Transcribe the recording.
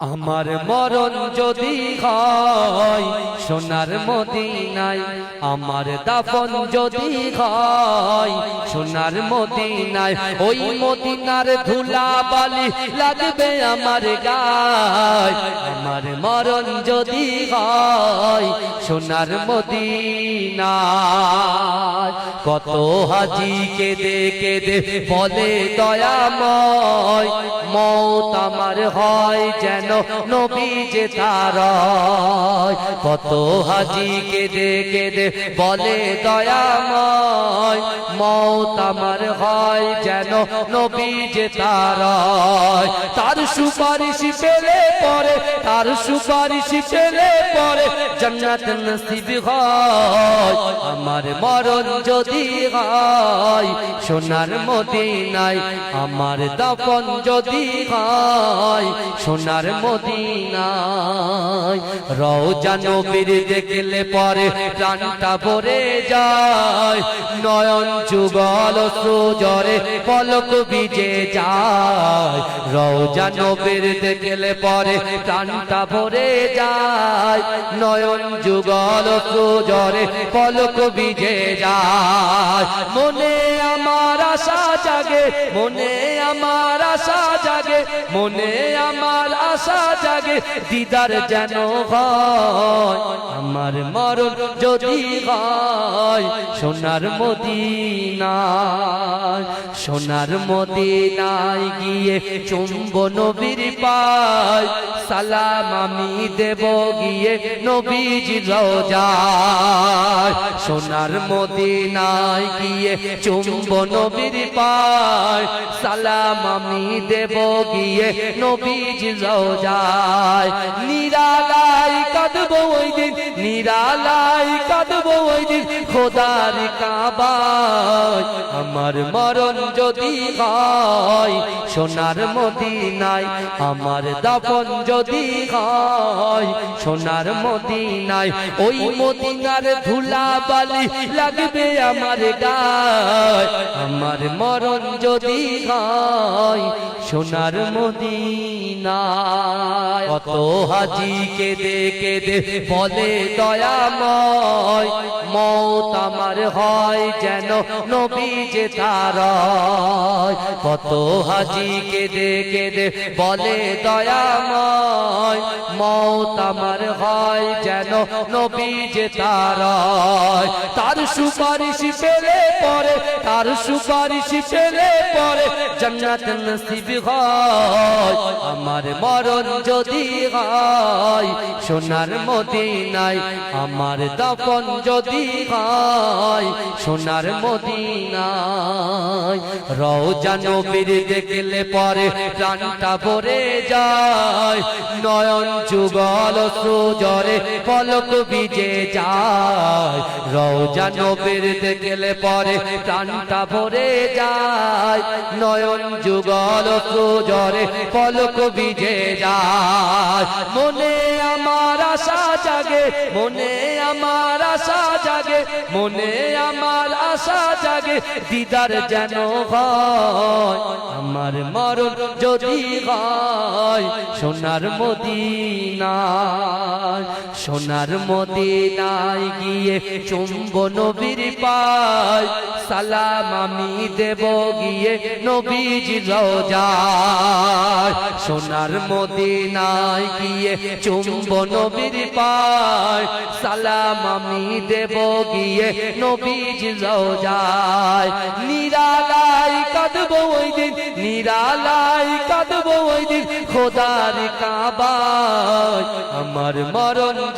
আমার মরণ যদি হয় সোনার মদিনায় আমার দাফন যদি হয় সোনার মদিনায়, ওই মদিনার ধুলা বালি লাগবে আমার গায়। আমার মরণ যদি হয় সোনার মদিনায়, কত হাজি কেঁদে কেঁদে বলে দয়াময়। মত আমার হয় যেন নবী যে তার কত হাজি কেঁদে কেঁদে বলে দয়াময়। মৌত আমার হয় যেন নবী যে তার তার সুপারিশ পেলে পরে, তার সুপারিশ পেলে পরে জন্নাত নসিব হয়। আমার মরণ যদি হয়, সোনার মদিনায় আমার দাফন যদি হয়, সোনার মদিনায় রওজা নবীর দেখলে পরে প্রাণটা ভরে যায়। নয়ন যুগল সুজরে, পলক বিজে যায়। রওজা নবীর দেখলে পরে প্রাণটা ভরে যায়। নয়ন যুগল সুজরে, পলক বিজে যায়। মনে আমার আশা জাগে, মনে আমার আশা জাগে, মনে আমার আশা জাগে, দিদার যেন হয়, আমার মরণ যদি হয়, সোনার মদিনায় সোনার মদিনায় গিয়ে চুম্ব নবীর পায়, সালাম আমি দেব গিয়ে নবীজি রোজায়, সোনার মদিনায় গিয়ে চুম্ব নবীর পায়, সালাম আমি দেব গিয়ে নবীজ যায় নিরালাই কাঁদব ওই দিন নিরালাই কাঁদবো ওই দিন খোদার কাবায়। আমার মরণ যদি হয় সোনার মদিনায়, আমার দাপন যদি হয় সোনার মদিনায়, ওই মদিনার ধুলা বালি লাগবে আমার গায়। আমার মরণ যদি হয় সোনার মদিনায়, কত হাজি কেঁদে কেঁদে বলে দয়াময় মত আমার হয় যেন নবী যে তার কত হাজি কেঁদে কেঁদে বলে দয়াময় মৌত আমার হয় যেন নবী যে তার তার সুপারিশ পেলে পরে, তার সুপারিশ পেলে পরে জন্নাত নসিব হয়। আমার মরণ যদি হয়, সোনার মদিনায় আমার দাফন যদি হয়, সোনার মদিনায় রওজা নবীর দেখলে পরে প্রাণটা ভরে যায়। নয়ন যুগল সুজরে পলক বিজে যায়। রওজা নবীর দেখলে পরে প্রাণটা ভরে যায়। নয়ন যুগল সুজরে পলক বিজে যায়। মনে আমার আশা জাগে, মনে আমার আশা জাগে, মনে আমার আশা জাগে, দিদার যেন হয়, আমার মরণ যদি হয়, সোনার মদিনায়। সোনার মদিনায় গিয়ে চুম্ব নবীর পায়, সালাম আমি দেব গিয়ে নবীজি রোজায়। সোনার মদিনায় গিয়ে চুম্ব নবীর পায়, সালাম আমি দেব গিয়ে নবীজি রোজায়। নিরালাই কাঁদবো ওই দিন নিরালাই কাঁদবো ওই দিন, খোদার কাবায়। আমার মরণ